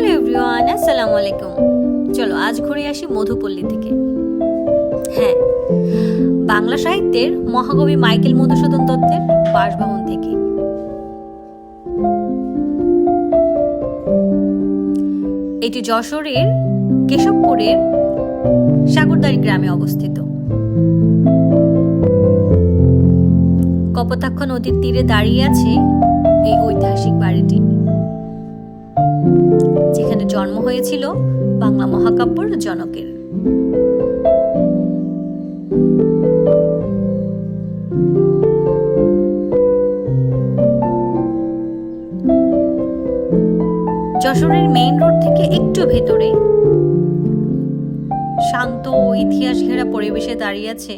Hello everyone আসসালামু আলাইকুম চলো, আজ ঘুরে আসি মধুপল্লী থেকে। হ্যাঁ বাংলা সাহিত্যের মহাকবি মাইকেল মধুসূদন দত্তের বাসভবন থেকে। এটি যশোরের কেশবপুরের সাগরদারি গ্রামে অবস্থিত। কপোতাক্ষ নদীর তীরে দাঁড়িয়ে আছে এই ঐতিহাসিক বাড়িটি। জন্ম হয়েছিল বাংলা মহাকাব্যর জনকের। যশোরের মেইন রোড থেকে একটু ভেতরে। শান্ত ও ইতিহাস ঘেরা পরিবেশে দাঁড়িয়ে আছে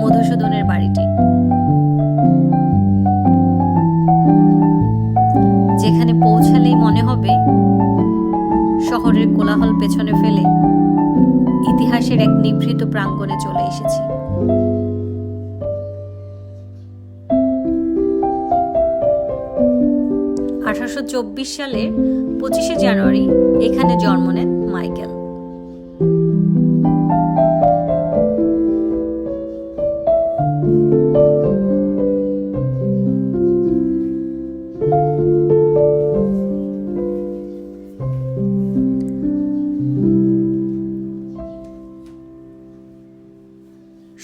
মধুসূদনের বাড়িটি। শহরের কোলাহল পেছনে ফেলে ইতিহাসের এক নিভৃত প্রাঙ্গণে চলে এসেছি। আঠারোশো চব্বিশ সালের পঁচিশে জানুয়ারি এখানে জন্ম নেন মাইকেল।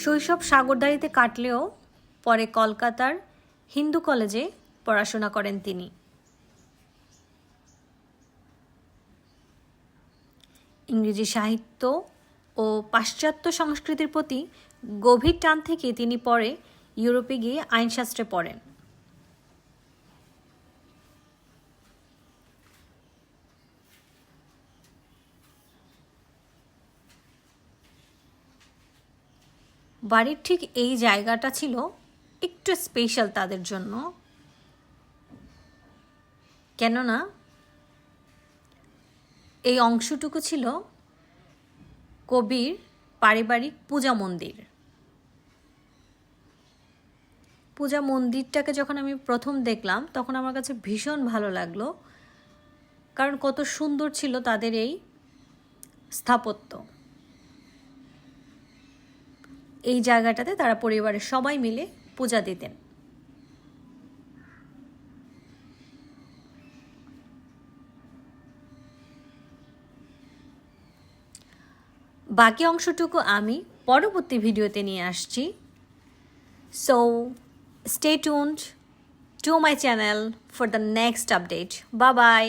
শৈশব সাগরদারিতে কাটলেও পরে কলকাতার হিন্দু কলেজে পড়াশোনা করেন তিনি। ইংরেজি সাহিত্য ও পাশ্চাত্য সংস্কৃতির প্রতি গভীর টান থেকে তিনি পরে ইউরোপে গিয়ে আইনশাস্ত্রে পড়েন। বাড়ির ঠিক এই জায়গাটা ছিল একটু স্পেশাল তাদের জন্য। কেননা এই অংশটুকু ছিল কবির পারিবারিক পূজা মন্দির। পূজা মন্দিরটাকে যখন আমি প্রথম দেখলাম, তখন আমার কাছে ভীষণ ভালো লাগল। কারণ কত সুন্দর ছিল তাদের এই স্থাপত্য। এই জায়গাটাতে তারা পরিবারের সবাই মিলে পূজা দিতেন। বাকি অংশটুকু আমি পরবর্তী ভিডিওতে নিয়ে আসছি। So stay tuned to my channel for the next update বা বাই